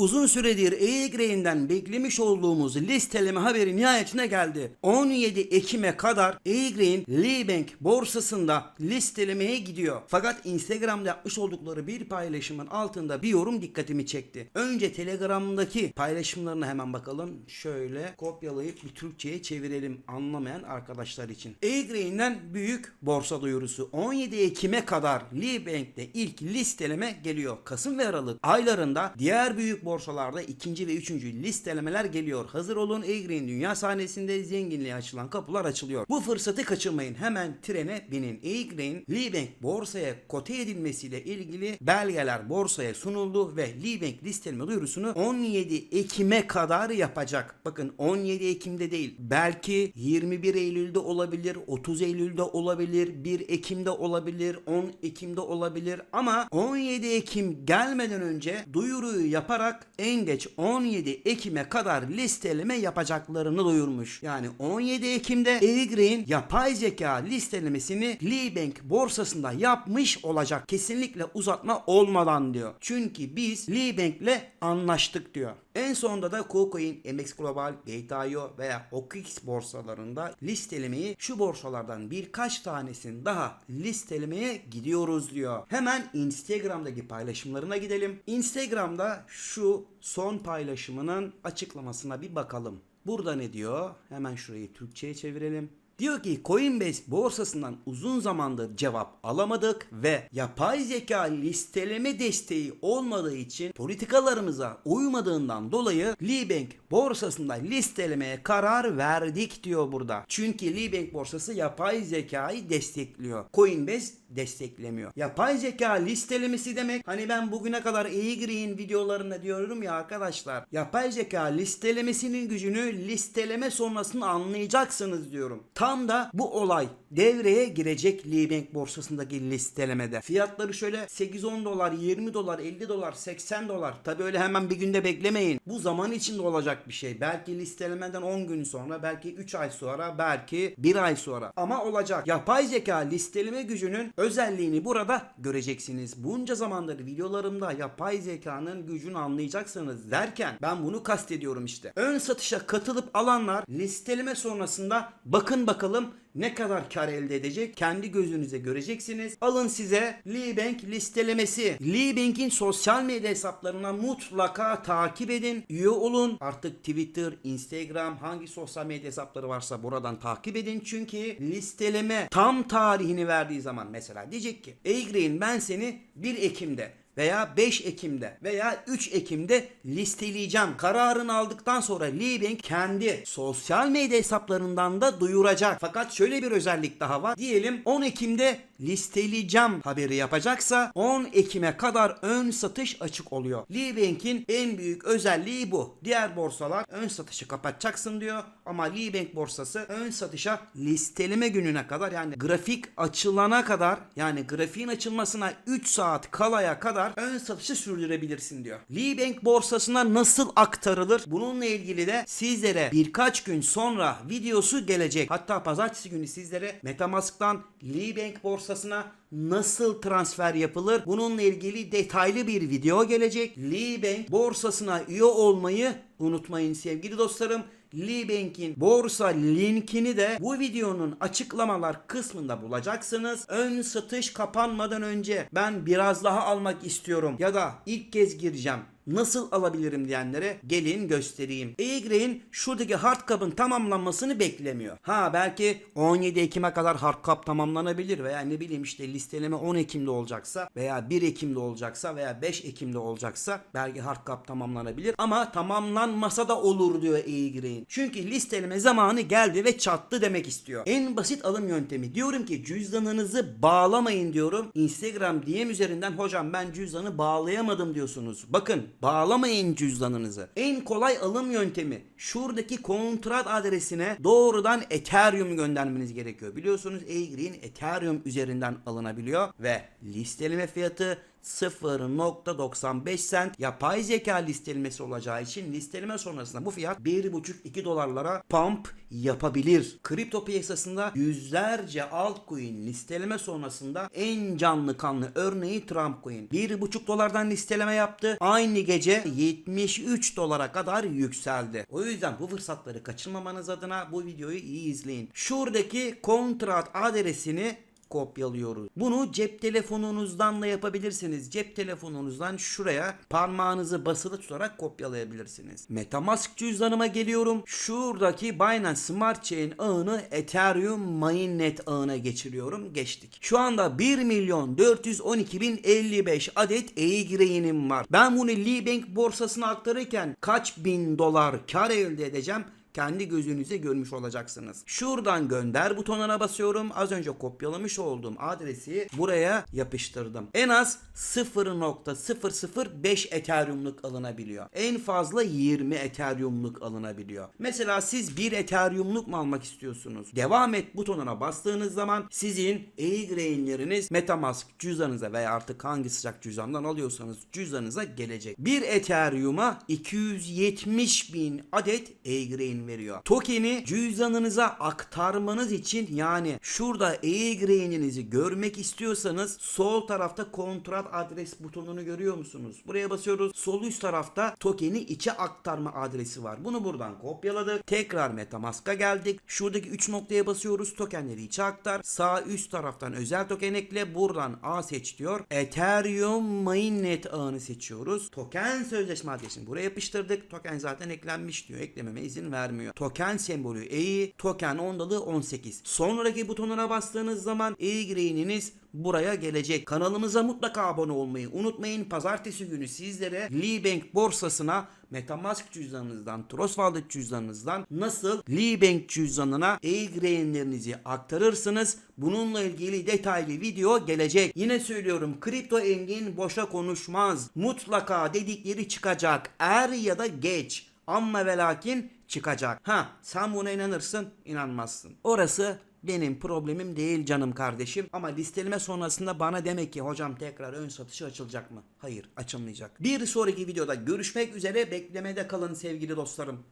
Uzun süredir E-Grain'den beklemiş olduğumuz listeleme haberi nihayetine geldi. 17 Ekim'e kadar E-Grain Libank borsasında listelemeye gidiyor. Fakat Instagram'da yapmış oldukları bir paylaşımın altında bir yorum dikkatimi çekti. Önce Telegram'daki paylaşımlarına hemen bakalım. Şöyle kopyalayıp bir Türkçe'ye çevirelim anlamayan arkadaşlar için. E-Grain'den büyük borsa duyurusu. 17 Ekim'e kadar Libank'te ilk listeleme geliyor. Kasım ve Aralık aylarında diğer büyük borsalarda ikinci ve üçüncü listelemeler geliyor. Hazır olun E-Grain dünya sahnesinde zenginliğe açılan kapılar açılıyor. Bu fırsatı kaçırmayın. Hemen trene binin. E-Grain Libank borsaya kote edilmesiyle ilgili belgeler borsaya sunuldu ve Libank listeleme duyurusunu 17 Ekim'e kadar yapacak. Bakın 17 Ekim'de değil. Belki 21 Eylül'de olabilir, 30 Eylül'de olabilir, 1 Ekim'de olabilir, 10 Ekim'de olabilir ama 17 Ekim gelmeden önce duyuruyu yaparak en geç 17 Ekim'e kadar listeleme yapacaklarını duyurmuş. Yani 17 Ekim'de E-Green yapay zeka listelemesini Libank borsasında yapmış olacak. Kesinlikle uzatma olmadan diyor. Çünkü biz Libank'le anlaştık diyor. En sonunda da KuCoin, MX Global, Gate.io veya OKX borsalarında listelemeyi şu borsalardan birkaç tanesini daha listelemeye gidiyoruz diyor. Hemen Instagram'daki paylaşımlarına gidelim. Instagram'da şu son paylaşımının açıklamasına bir bakalım. Burada ne diyor? Hemen şurayı Türkçe'ye çevirelim. Diyor ki Coinbase borsasından uzun zamandır cevap alamadık ve yapay zeka listeleme desteği olmadığı için politikalarımıza uymadığından dolayı Libank borsasında listelemeye karar verdik diyor burada. Çünkü Libank borsası yapay zekayı destekliyor. Coinbase desteklemiyor. Yapay zeka listelemesi demek hani ben bugüne kadar e-green videolarında diyorum ya arkadaşlar yapay zeka listelemesinin gücünü listeleme sonrasını anlayacaksınız diyorum. Tam da bu olay devreye girecek Libank borsasındaki listelemede. Fiyatları şöyle 8-10 dolar, 20 dolar, 50 dolar, 80 dolar. Tabi öyle hemen bir günde beklemeyin. Bu zaman içinde olacak bir şey. Belki listelemeden 10 gün sonra, belki 3 ay sonra, belki 1 ay sonra. Ama olacak. Yapay zeka listeleme gücünün özelliğini burada göreceksiniz. Bunca zamandır videolarımda yapay zekanın gücünü anlayacaksınız derken ben bunu kastediyorum işte. Ön satışa katılıp alanlar listeleme sonrasında bakın bakalım ne kadar kar elde edecek kendi gözünüze göreceksiniz. Alın size Libank listelemesi. Libank'in sosyal medya hesaplarına mutlaka takip edin. Üye olun. Artık Twitter, Instagram hangi sosyal medya hesapları varsa buradan takip edin. Çünkü listeleme tam tarihini verdiği zaman mesela diyecek ki Eygrein ben seni 1 Ekim'de veya 5 Ekim'de veya 3 Ekim'de listeleyeceğim. Kararını aldıktan sonra Libank kendi sosyal medya hesaplarından da duyuracak. Fakat şöyle bir özellik daha var. Diyelim 10 Ekim'de listeleyeceğim haberi yapacaksa 10 Ekim'e kadar ön satış açık oluyor. Libank'in en büyük özelliği bu. Diğer borsalar ön satışı kapatacaksın diyor ama Libank borsası ön satışa listeleme gününe kadar yani grafik açılana kadar yani grafiğin açılmasına 3 saat kalaya kadar ön satışı sürdürebilirsin diyor. Libank borsasına nasıl aktarılır? Bununla ilgili de sizlere birkaç gün sonra videosu gelecek. Hatta pazartesi günü sizlere Metamask'tan Libank borsasına nasıl transfer yapılır? Bununla ilgili detaylı bir video gelecek. Libank borsasına üye olmayı unutmayın sevgili dostlarım. Libank'in borsa linkini de bu videonun açıklamalar kısmında bulacaksınız. Ön satış kapanmadan önce ben biraz daha almak istiyorum ya da ilk kez gireceğim nasıl alabilirim diyenlere gelin göstereyim. E-Grain şuradaki hard tamamlanmasını beklemiyor. Ha belki 17 Ekim'e kadar hard tamamlanabilir veya ne bileyim işte listeleme 10 Ekim'de olacaksa veya 1 Ekim'de olacaksa veya 5 Ekim'de olacaksa belki hard tamamlanabilir ama tamamlanmasa da olur diyor E-Grain. Çünkü listeleme zamanı geldi ve çattı demek istiyor. En basit alım yöntemi diyorum ki cüzdanınızı bağlamayın diyorum. Instagram DM üzerinden hocam ben cüzdanı bağlayamadım diyorsunuz. Bakın bağlamayın cüzdanınızı. En kolay alım yöntemi şuradaki kontrat adresine doğrudan Ethereum göndermeniz gerekiyor. Biliyorsunuz e-Green Ethereum üzerinden alınabiliyor ve listeleme fiyatı 0.95 sent yapay zeka listelemesi olacağı için listeleme sonrasında bu fiyat 1.5-2 dolarlara pump yapabilir. Kripto piyasasında yüzlerce altcoin listeleme sonrasında en canlı kanlı örneği Trump coin. 1.5 dolardan listeleme yaptı. Aynı gece 73 dolara kadar yükseldi. O yüzden bu fırsatları kaçırmamanız adına bu videoyu iyi izleyin. Şuradaki kontrat adresini kopyalıyoruz. Bunu cep telefonunuzdan da yapabilirsiniz. Cep telefonunuzdan şuraya parmağınızı basılı tutarak kopyalayabilirsiniz. Metamask cüzdanıma geliyorum. Şuradaki Binance Smart Chain ağını Ethereum Mainnet ağına geçiriyorum. Geçtik. Şu anda 1 milyon 412 bin 55 adet e-gireyinim var. Ben bunu Libank borsasına aktarırken kaç bin dolar kar elde edeceğim? Kendi gözünüze görmüş olacaksınız. Şuradan gönder butonuna basıyorum. Az önce kopyalamış olduğum adresi buraya yapıştırdım. En az 0.005 Ethereum'luk alınabiliyor. En fazla 20 Ethereum'luk alınabiliyor. Mesela siz 1 Ethereum'luk mu almak istiyorsunuz? Devam et butonuna bastığınız zaman sizin e-grainleriniz Metamask cüzdanınıza veya artık hangi sıcak cüzdandan alıyorsanız cüzdanınıza gelecek. 1 Ethereum'a 270 bin adet e-grain veriyor. Token'i cüzdanınıza aktarmanız için yani şurada e-grain'inizi görmek istiyorsanız sol tarafta kontrat adres butonunu görüyor musunuz? Buraya basıyoruz. Sol üst tarafta token'i içe aktarma adresi var. Bunu buradan kopyaladık. Tekrar Metamask'a geldik. Şuradaki 3 noktaya basıyoruz. Tokenleri içe aktar. Sağ üst taraftan özel token ekle. Buradan A seç diyor. Ethereum Mainnet ağını seçiyoruz. Token sözleşme adresini buraya yapıştırdık. Token zaten eklenmiş diyor. Eklememe izin vermiyor. Token sembolü E'yi. Token ondalığı 18. Sonraki butonuna bastığınız zaman e-grain'iniz buraya gelecek. Kanalımıza mutlaka abone olmayı unutmayın. Pazartesi günü sizlere Libank borsasına Metamask cüzdanınızdan, Trust Wallet cüzdanınızdan nasıl Libank cüzdanına e-grainlerinizi aktarırsınız. Bununla ilgili detaylı video gelecek. Yine söylüyorum kripto engin boşa konuşmaz. Mutlaka dedikleri çıkacak. Er ya da geç. Amma ve lakin çıkacak. Ha sen buna inanırsın inanmazsın. Orası benim problemim değil canım kardeşim. Ama listeleme sonrasında bana demek ki hocam tekrar ön satışı açılacak mı? Hayır açılmayacak. Bir sonraki videoda görüşmek üzere beklemede kalın sevgili dostlarım.